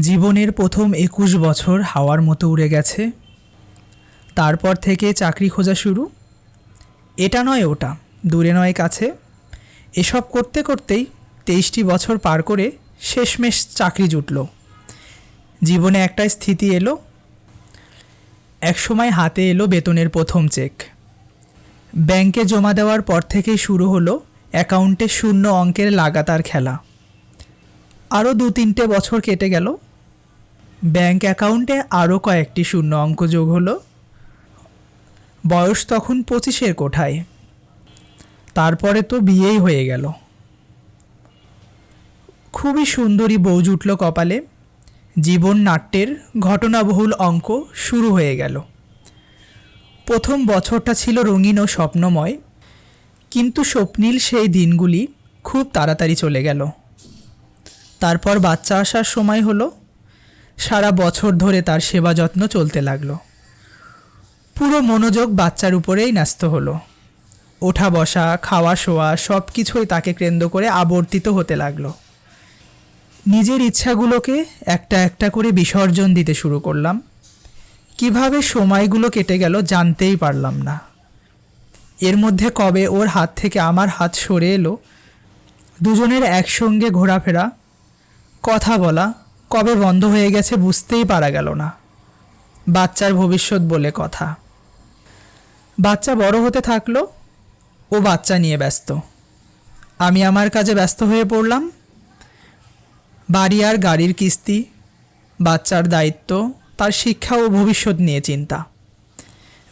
জীবনের প্রথম একুশ বছর হাওয়ার মতো উড়ে গেছে। তারপর থেকে চাকরি খোঁজা শুরু। এটা নয় ওটা, দূরে নয় কাছে। এসব করতে করতেই তেইশটি বছর পার করে শেষমেশ চাকরি জুটল। জীবনে একটা স্থিতি এলো। একসময় হাতে এলো বেতনের প্রথম চেক। ব্যাংকে জমা দেওয়ার পর থেকেই শুরু হলো অ্যাকাউন্টে শূন্য অঙ্কের লাগাতার খেলা। আরও দু তিনটে বছর কেটে গেল। ব্যাংক অ্যাকাউন্টে আরও কয়েকটি শূন্য অঙ্ক যোগ হলো। বয়স তখন পঁচিশের কোঠায়। তারপরে তো বিয়েই হয়ে গেল। খুবই সুন্দরী বউ জুটল কপালে। জীবন নাট্যের ঘটনাবহুল অঙ্ক শুরু হয়ে গেল। প্রথম বছরটা ছিল রঙিন ও স্বপ্নময়, কিন্তু স্বপ্নীল সেই দিনগুলি খুব তাড়াতাড়ি চলে গেল। তারপর বাচ্চা আসার সময় হলো। সারা বছর ধরে তার সেবা যত্ন চলতে লাগল। পুরো মনোযোগ বাচ্চার উপরেই ন্যস্ত হলো। ওঠা বসা, খাওয়া শোয়া সব কিছুই তাকে কেন্দ্র করে আবর্তিত হতে লাগল। নিজের ইচ্ছাগুলোকে একটা একটা করে বিসর্জন দিতে শুরু করলাম। কীভাবে সময়গুলো কেটে গেল জানতেই পারলাম না। এর মধ্যে কবে ওর হাত থেকে আমার হাত সরে এলো, দুজনের একসঙ্গে ঘোরাফেরা কথা বলা কবে বন্ধ হয়ে গেছে বুঝতেই পারা গেল না। বাচ্চার ভবিষ্যৎ বলে কথা। বাচ্চা বড় হতে থাকল, ও বাচ্চা নিয়ে ব্যস্ত। আমি আমার কাজে ব্যস্ত হয়ে পড়লাম। বাড়ি আর গাড়ির কিস্তি, বাচ্চার দায়িত্ব, তার শিক্ষা ও ভবিষ্যৎ নিয়ে চিন্তা।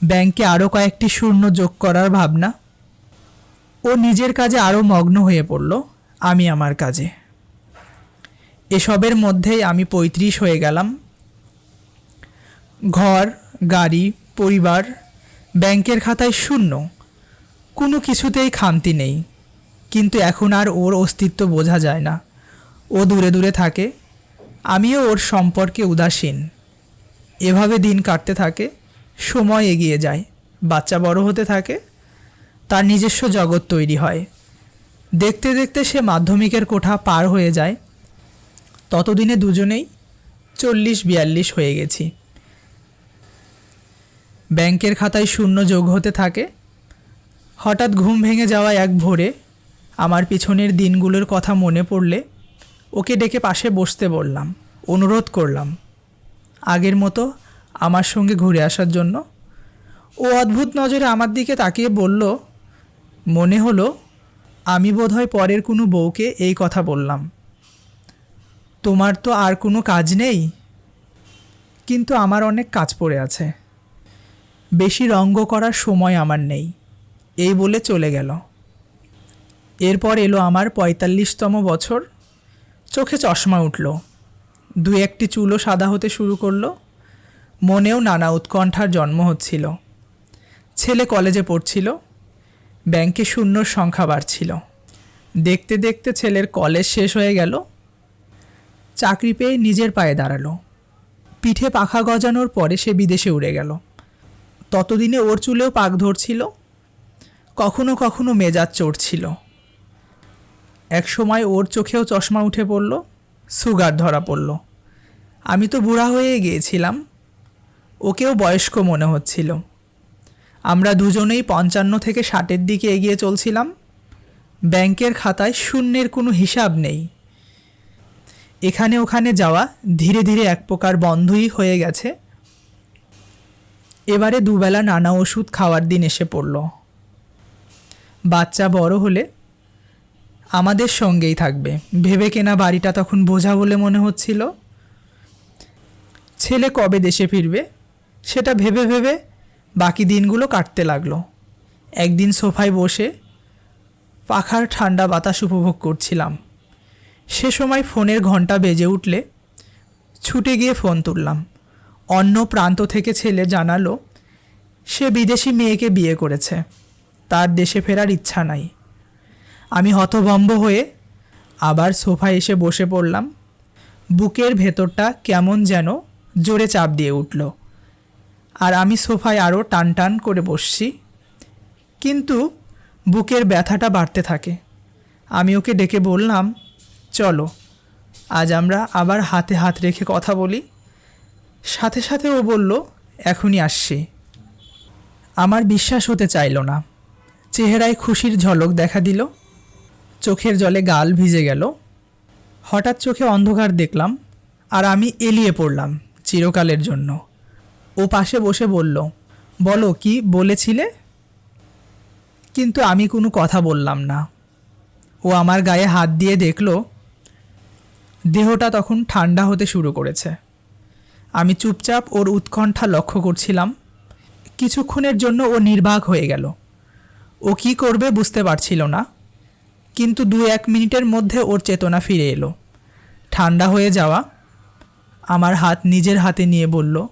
ব্যাংকে আরও কয়েকটি শূন্য যোগ করার ভাবনা। ও নিজের কাজে আরও মগ্ন হয়ে পড়ল, আমি আমার কাজে। এসবের মধ্যেই আমি পঁয়ত্রিশ হয়ে গেলাম। ঘর, গাড়ি, পরিবার, ব্যাংকের খাতায় শূন্য। কোনো কিছুতেই খামতি নেই। কিন্তু এখন আর ওর অস্তিত্ব বোঝা যায় না। ও দূরে দূরে থাকে। আমিও ওর সম্পর্কে উদাসীন। এভাবে দিন কাটতে থাকে, সময় এগিয়ে যায়। বাচ্চা বড় হতে থাকে, তার নিজস্ব জগৎ তৈরি হয়। দেখতে দেখতে সে মাধ্যমিকের কোঠা পার হয়ে যায়। ততদিনে দুজনেই চল্লিশ বিয়াল্লিশ হয়ে গেছি। ব্যাংকের খাতায় শূন্য যোগ হতে থাকে। হঠাৎ ঘুম ভেঙে যাওয়া এক ভোরে আমার পিছনের দিনগুলোর কথা মনে পড়লে ওকে ডেকে পাশে বসতে বললাম, অনুরোধ করলাম। আগের মতো আমার সঙ্গে ঘুরে আসার জন্য। ও অদ্ভুত নজরে আমার দিকে তাকিয়ে বলল, মনে হলো আমি বোধহয় পরের কোনো বউকে এই কথা বললাম। তোমার তো আর কোনো কাজ নেই। কিন্তু আমার অনেক কাজ পড়ে আছে। বেশি রঙ্গ করার সময় আমার নেই। এই বলে চলে গেল। এরপর এলো আমার পঁয়তাল্লিশতম বছর। চোখে চশমা উঠল। দু একটি চুলও সাদা হতে শুরু করল। মনেও নানা উৎকণ্ঠার জন্ম হচ্ছিল। ছেলে কলেজে পড়ছিল। ব্যাংকে শূন্যর সংখ্যা বাড়ছিল। দেখতে দেখতে ছেলের কলেজ শেষ হয়ে গেল। চাকরি পেয়ে নিজের পায়ে দাঁড়াল। পিঠে পাখা গজানোর পরে সে বিদেশে উড়ে গেল। ততদিনে ওর চুলেও পাক ধরছিল। কখনো কখনো মেজাজ চড়ছিল। এক সময় ওর চোখেও চশমা উঠে পড়ল, সুগার ধরা পড়ল। আমি তো বুড়া হয়ে গিয়েছিলাম। ওকেও বয়স্ক মনে হচ্ছিল। আমরা দুজনেই পঞ্চান্ন থেকে ষাটের দিকে এগিয়ে চলছিলাম। ব্যাংকের খাতায় শূন্যের কোনো হিসাব নেই। এখানে ওখানে যাওয়া ধীরে ধীরে এক প্রকার বন্ধই হয়ে গেছে। এবারে দুবেলা নানা ওষুধ খাওয়ার দিন এসে পড়ল। বাচ্চা বড় হলে আমাদের সঙ্গেই থাকবে। ভেবে কেনা বাড়িটা তখন বোঝা বলে মনে হচ্ছিল। ছেলে কবে দেশে ফিরবে, সেটা ভেবে ভেবে বাকি দিনগুলো কাটতে লাগল। একদিন সোফায় বসে পাখার ঠান্ডা বাতাস উপভোগ করছিলাম। সে সময় ফোনের ঘণ্টা বেজে উঠলে ছুটে গিয়ে ফোন তুললাম। অন্য প্রান্ত থেকে ছেলে জানালো, সে বিদেশি মেয়েকে বিয়ে করেছে। তার দেশে ফেরার ইচ্ছা নাই। আমি হতভম্ব হয়ে আবার সোফায় এসে বসে পড়লাম। বুকের ভেতরটা কেমন যেন জোরে চাপ দিয়ে উঠল। আর আমি সোফায় আরও টান টান করে বসছি। কিন্তু বুকের ব্যথাটা বাড়তে থাকে। আমি ওকে ডেকে বললাম চলো, আজ আমরা আবার হাতে হাত রেখে কথা বলি। সাথে সাথে ও বলল, এখনই আসছি। আমার বিশ্বাস হতে চাইল না। চেহারায় খুশির ঝলক দেখা দিল। চোখের জলে গাল ভিজে গেল। হঠাৎ চোখে অন্ধকার দেখলাম আর আমি এলিয়ে পড়লাম চিরকালের জন্য। ও পাশে বসে বলল, বলো কি বলেছিলে? কিন্তু আমি কোনো কথা বললাম না। ও আমার গায়ে হাত দিয়ে দেখল দেহটা তখন ঠান্ডা হতে শুরু করেছে। আমি চুপচাপ ওর উৎকণ্ঠা লক্ষ্য করছিলাম। কিছুক্ষণের জন্য ও নির্বাক হয়ে গেল। ও কি করবে বুঝতে পারছিল না। কিন্তু দু এক মিনিটের মধ্যে ওর চেতনা ফিরে এলো। ঠান্ডা হয়ে যাওয়া। আমার হাত নিজের হাতে নিয়ে বলল,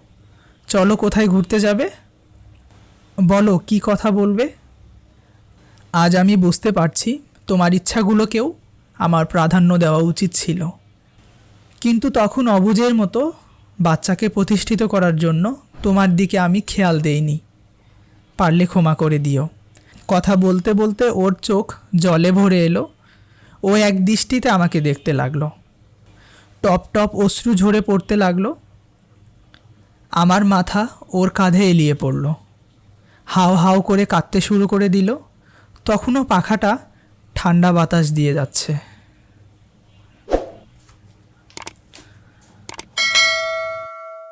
চলো কোথায় ঘুরতে যাবে? বলো, কি কথা বলবে? আজ আমি বুঝতে পারছি। তোমার ইচ্ছাগুলোকেও আমার প্রাধান্য দেওয়া উচিত ছিল। কিন্তু তখন অবুজের মতো বাচ্চাকে প্রতিষ্ঠিত করার জন্য তোমার দিকে আমি খেয়াল দেইনি। পারলে ক্ষমা করে দিও। কথা বলতে বলতে ওর চোখ জলে ভরে এলো। ও এক দৃষ্টিতে আমাকে দেখতে লাগল। টপ টপ অশ্রু ঝরে পড়তে লাগল। আমার মাথা ওর কাঁধে এলিয়ে পড়ল। হাও হাও করে কাঁদতে শুরু করে দিল। তখনও পাখাটা ঠান্ডা বাতাস দিয়ে যাচ্ছে।